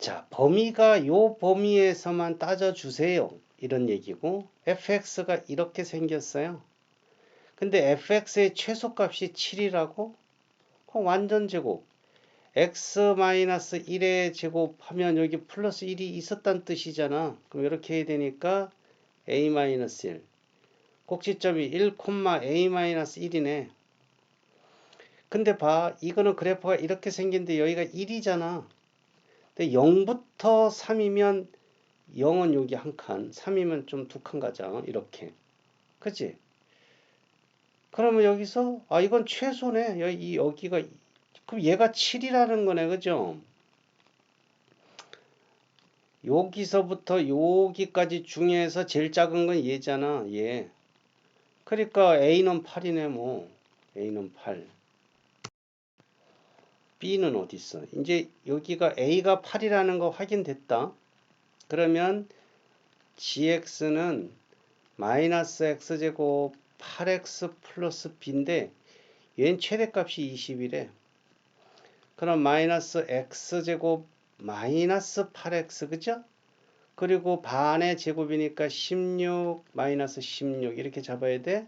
자, 범위가 요 범위에서만 따져주세요. 이런 얘기고 fx가 이렇게 생겼어요. 근데 fx의 최소값이 7이라고? 그럼 완전 제곱. x-1의 제곱하면 여기 플러스 1이 있었다는 뜻이잖아. 그럼 이렇게 해야 되니까 a-1. 꼭지점이 1,a-1이네. 근데 봐. 이거는 그래프가 이렇게 생긴데 여기가 1이잖아. 근데 0부터 3이면 0은 여기 한 칸, 3이면 좀 두 칸 가자. 이렇게. 그치? 그러면 여기서, 아, 이건 최소네. 여기, 여기가, 그럼 얘가 7이라는 거네. 그죠? 여기서부터 여기까지 중에서 제일 작은 건 얘잖아. 얘. 그러니까 A는 8이네, 뭐. A는 8. B는 어디 있어? 이제 여기가 A가 8이라는 거 확인됐다. 그러면 gx는 마이너스 x제곱 8x 플러스 b인데 얘는 최대값이 20이래. 그럼 마이너스 x제곱 마이너스 8x 그죠? 그리고 반의 제곱이니까 16 마이너스 16 이렇게 잡아야 돼.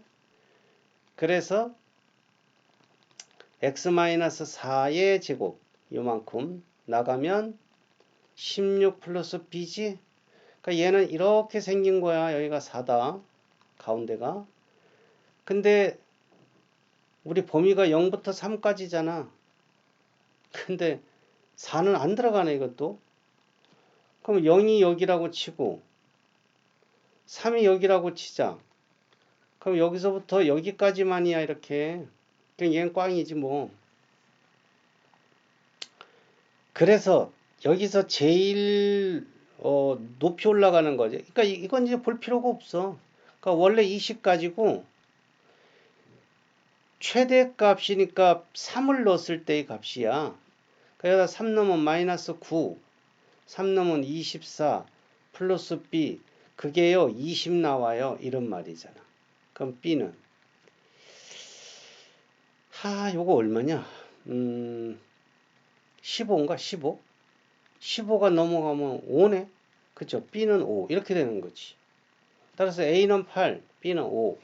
그래서 x 마이너스 4의 제곱 요만큼 나가면 16 플러스 b지. 그러니까 얘는 이렇게 생긴 거야. 여기가 4다. 가운데가. 근데 우리 범위가 0부터 3까지잖아. 근데 4는 안 들어가네 이것도. 그럼 0이 여기라고 치고 3이 여기라고 치자. 그럼 여기서부터 여기까지만이야 이렇게. 그냥 얘는 꽝이지 뭐. 그래서 여기서 제일 어, 높이 올라가는 거죠. 그러니까 이- 이건 이제 볼 필요가 없어. 그러니까 원래 20 가지고 최대 값이니까 3을 넣었을 때의 값이야. 그래서 3 넣으면 마이너스 9, 3 넣으면 24, 플러스 B, 그게요 20 나와요. 이런 말이잖아. 그럼 B는 하, 요거 얼마냐? 음, 15인가? 15? 15가 넘어가면 5네? 그쵸? B는 5. 이렇게 되는 거지. 따라서 A는 8, B는 5.